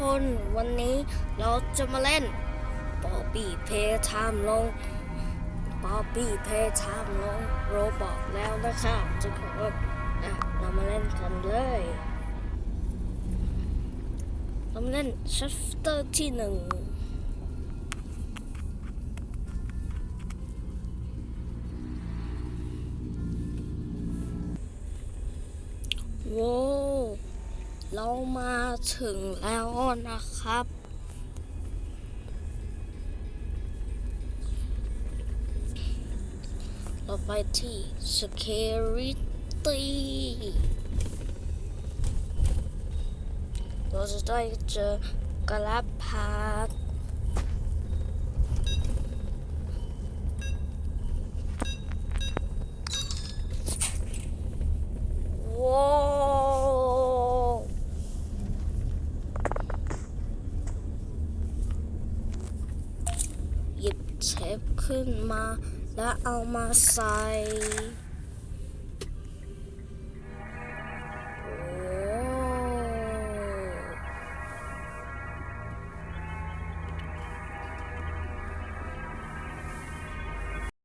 คนวันนี้เราจะมาเล่นปอปี้เพย์ไทม์ลงปอปี้เพย์ไทม์ลงโรบอกแล้วนะคะทุกคนอะเรามาเล่นกันเลยเรามาเล่นชัฟเตอร์ที่หนึ่งโว้ เรามาถึงแล้วนะครับ เราไปที่ security เราจะได้เจอกระพาดว้าวหยิบ เทปขึ้นมา และเอามาใส่